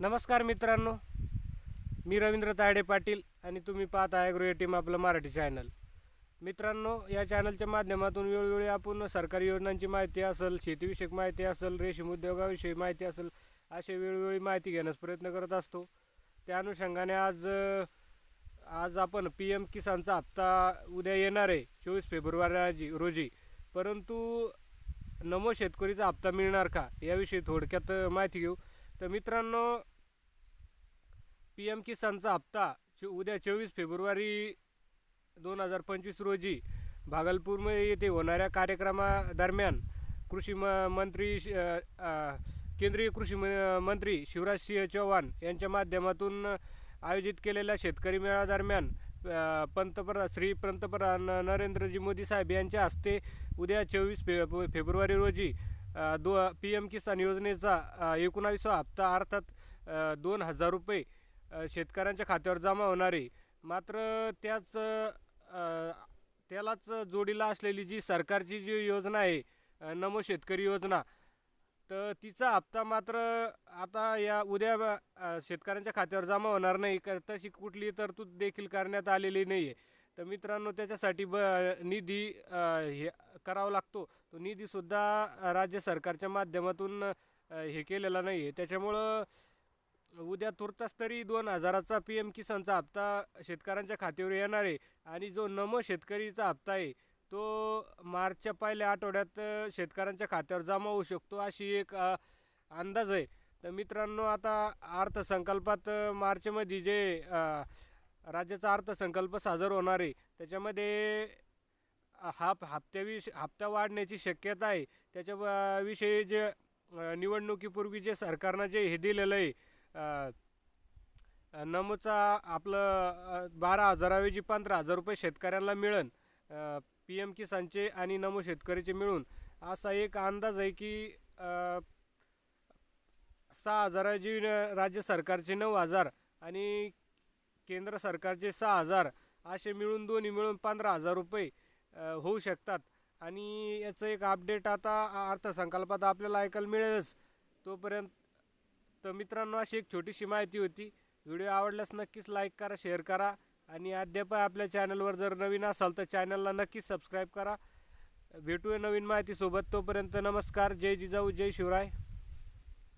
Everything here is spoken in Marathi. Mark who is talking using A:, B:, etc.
A: नमस्कार मित्रांनो. मी रवींद्र तायडे पाटील आणि तुम्ही पाहत आहे गृह टीम आपलं मराठी चॅनल मित्रांनो या चॅनलच्या माध्यमातून वेळोवेळी आपण सरकारी योजनांची माहिती असेल शेतीविषयक माहिती असेल रेशीम उद्योगाविषयी माहिती असेल असे वेळोवेळी माहिती घेण्यास प्रयत्न करत असतो. त्या अनुषंगाने आज आज आपण पी एम किसानचा हप्ता उद्या येणार आहे चोवीस फेब्रुवारी रोजी. परंतु नमो शेतकरीचा हप्ता मिळणार का? याविषयी थोडक्यात माहिती घेऊ. तर मित्रांनो पी एम किसानचा हप्ता चो उद्या चोवीस फेब्रुवारी दोन हजार पंचवीस रोजी भागलपूरमध्ये येथे होणाऱ्या कार्यक्रमादरम्यान कृषी म मंत्री श- केंद्रीय कृषी म मंत्री शिवराज सिंह चौहान यांच्या माध्यमातून आयोजित केलेल्या शेतकरी मेळाव्यादरम्यान पंतप्रधान श्री पंतप्रधान नरेंद्रजी मोदी साहेब यांच्या हस्ते उद्या चोवीस फे फेब्रुवारी रोजी दो पी एम किसान योजनेचा एकोणावीसवा हप्ता अर्थात दोन हजार रुपये शेतकऱ्यांच्या खात्यावर जमा होणार. आहे मात्र त्याच त्यालाच जोडीला असलेली जी सरकारची जी योजना आहे नमो शेतकरी योजना तर तिचा हप्ता मात्र आता या उद्या शेतकऱ्यांच्या खात्यावर जमा होणार नाही. तशी कुठली तरतूद देखील करण्यात आलेली नाही आहे तर मित्रांनो त्याच्यासाठी ब निधी हे करावा लागतो. तो निधीसुद्धा राज्य सरकारच्या माध्यमातून हे केलेला नाही आहे त्याच्यामुळं उद्या तुर्तास तरी दोन हजाराचा पी एम किसानचा हप्ता शेतकऱ्यांच्या खात्यावर येणार आहे. आणि जो नमो शेतकरीचा हप्ता आहे तो मार्चच्या पहिल्या आठवड्यात शेतकऱ्यांच्या खात्यावर जमा होऊ शकतो अशी एक अंदाज आहे. तर मित्रांनो आता अर्थसंकल्पात मार्चमध्ये जे राज्याचा अर्थसंकल्प सादर होणार आहे. त्याच्यामध्ये हा हप्त्याविष हप्ता वाढण्याची शक्यता आहे. त्याच्या विषयी जे निवडणुकीपूर्वी जे सरकारनं जे हे दिलेलं आहे नमूचा नमोचा आपलं बारा हजाराऐवजी पंधरा हजार रुपये शेतकऱ्यांना मिळन पी एम किसानचे आणि नमो शेतकरीचे मिळून असा एक अंदाज आहे की सहा हजाराची न- राज्य सरकारचे नऊ हजार आणि केंद्र सरकारचे सहा हजार असे मिळून दोन्ही मिळून पंधरा हजार रुपये होऊ शकतात. आणि याचं एक अपडेट आता अर्थसंकल्पात आपल्याला ऐकायला मिळेलच. तोपर्यंत तर मित्रांनो अशी एक छोटीशी माहिती होती. व्हिडिओ आवडल्यास नक्कीच लाईक करा शेअर करा. आणि अद्याप आपल्या चॅनलवर जर नवीन असाल तर चॅनलला नक्कीच सबस्क्राईब करा. भेटूया नवीन माहितीसोबत. तोपर्यंत नमस्कार. जय जिजाऊ जय शिवराय.